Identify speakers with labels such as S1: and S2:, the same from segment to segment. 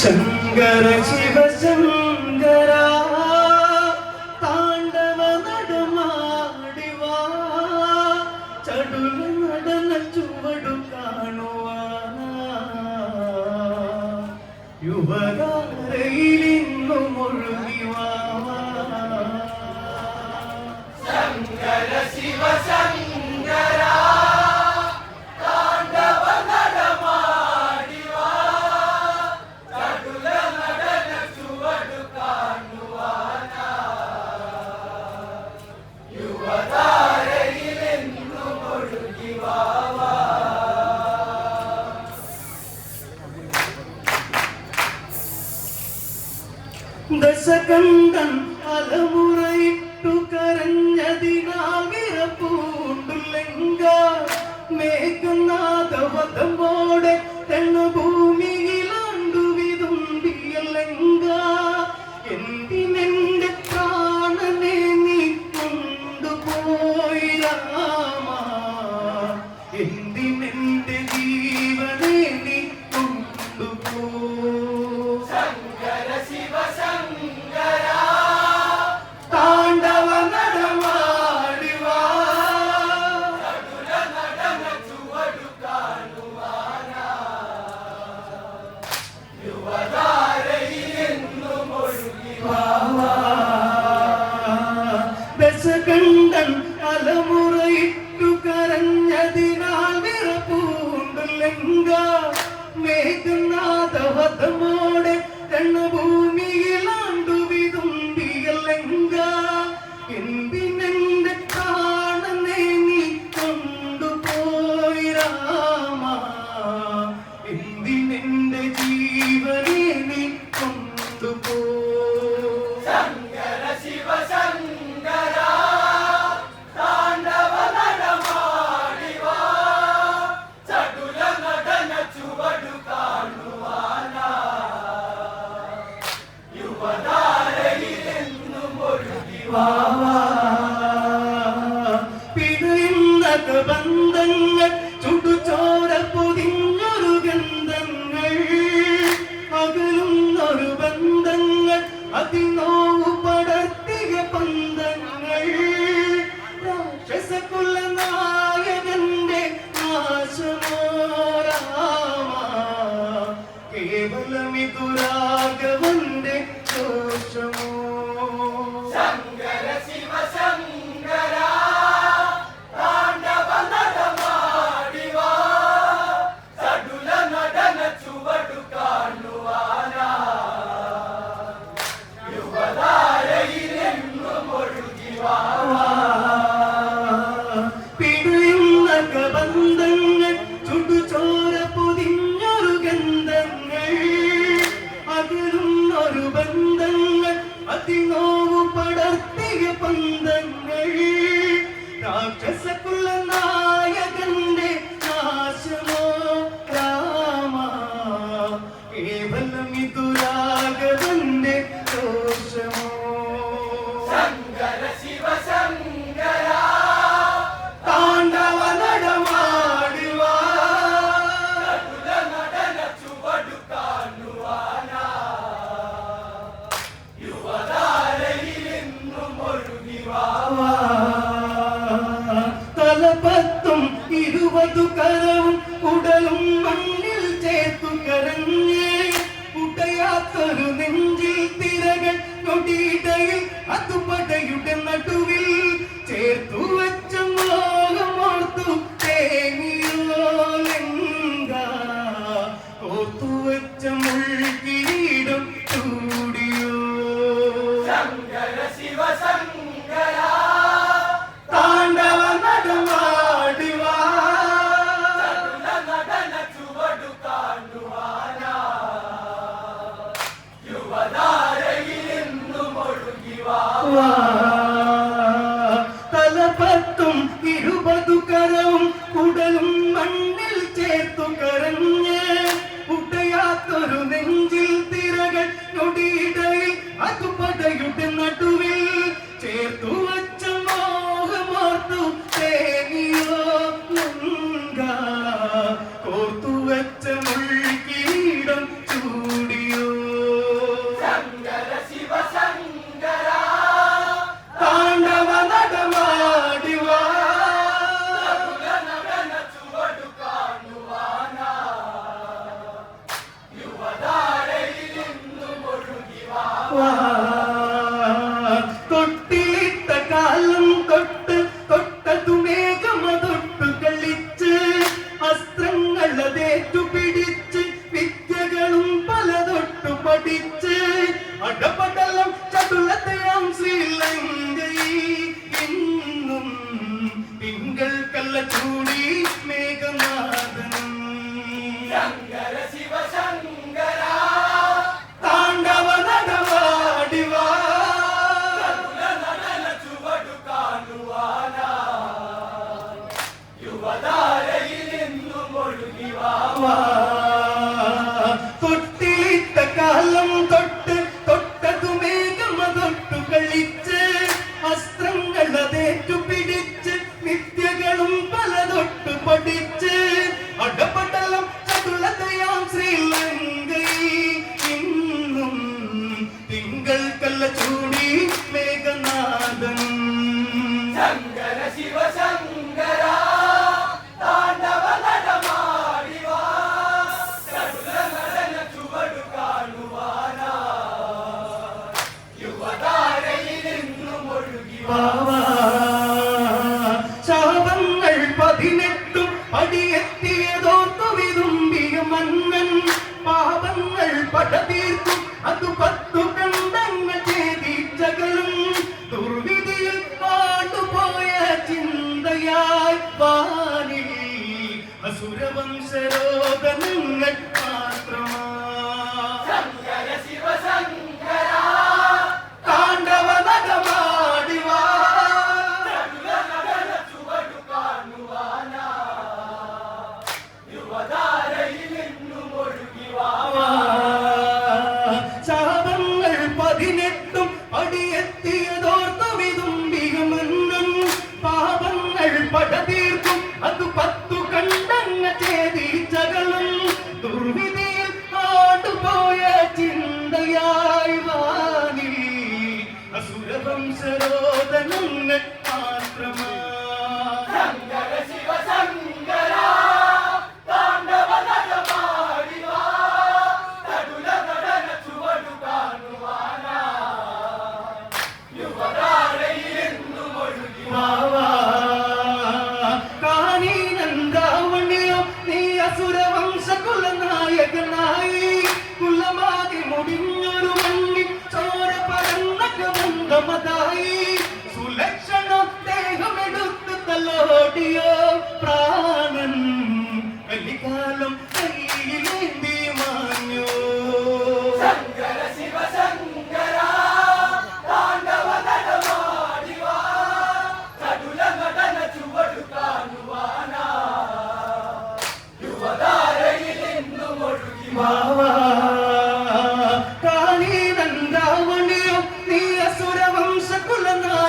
S1: ശങ്കര ശിവശങ്കര. രാഗബന്ധങ്ങൾ ചുടുചോര പൊതിഞ്ഞൊരു ഗന്ധങ്ങൾ. അകലുന്നൊരു ബന്ധങ്ങൾ അതിനോ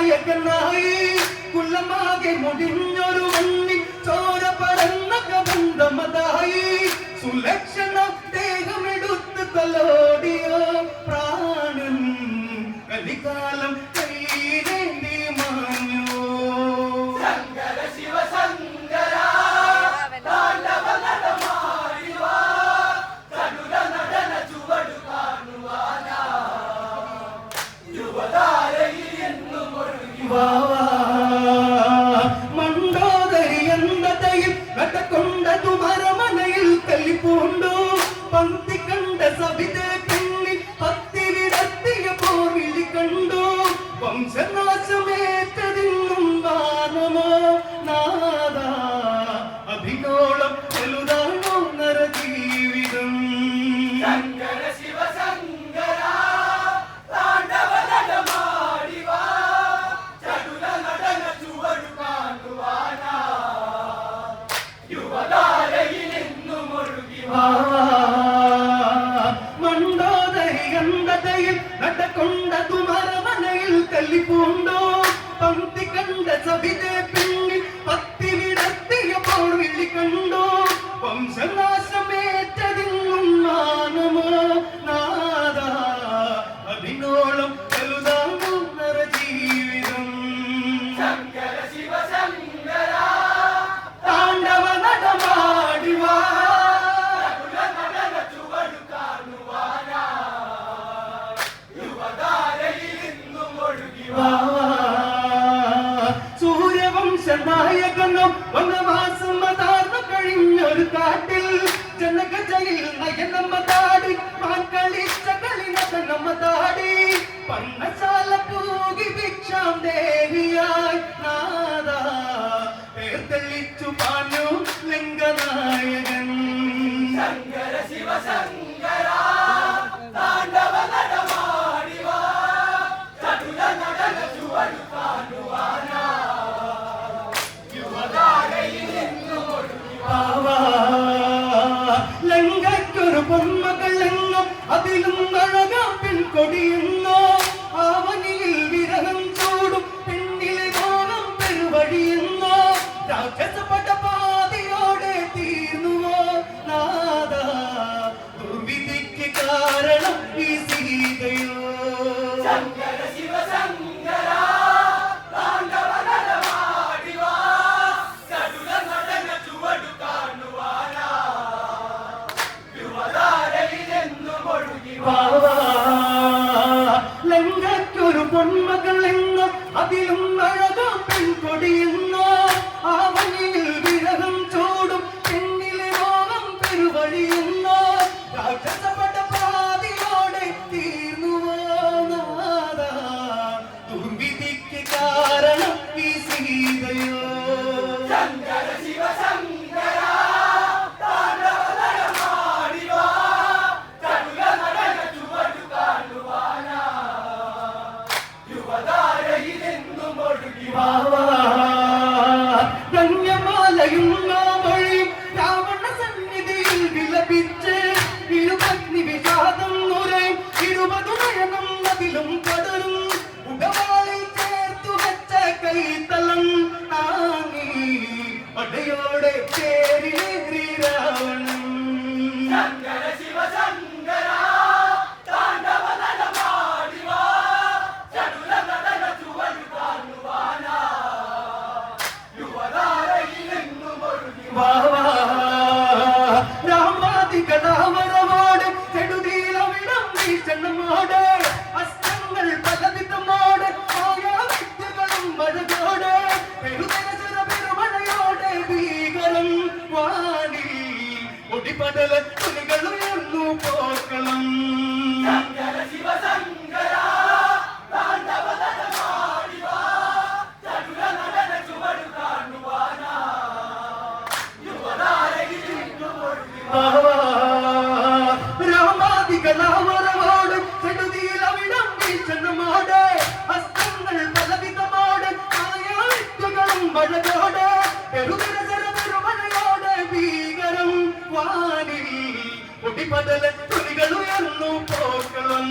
S1: നായകനായി കുലമാകെ മുടിഞ്ഞൊരു മണ്ണിൽ ചോര പരന്ന കബന്ധമതായി സുലക്ഷണം ദേഹമെടുത്ത് തലോടിയോ പ്രാണൻ കലികാലം Wow. ലങ്കയ്ക്കൊരു പൊമ്മകളെന്നോ അതിലും അഴക പെൺകൊടിയെന്നോ ആവനിയിൽ വിരഹം ചൂടും പെണ്ണിലെ താളം പെരുവഴിയെന്നോ. രാക്ഷസ മടിയോടെ പേരിലേറി കടലച്ചുരുകളുയർന്നു പോക്കണം രാമാദികളാവരവാട് ചെടുതിയിൽ അവിടം ചെന്നുമാട് ഹസ്തങ്ങൾ പലവിധമാണ് മഴയോട് പെരുതിരത പൊടിപടല തുണികൾ ഉയർന്നു പോക്കണം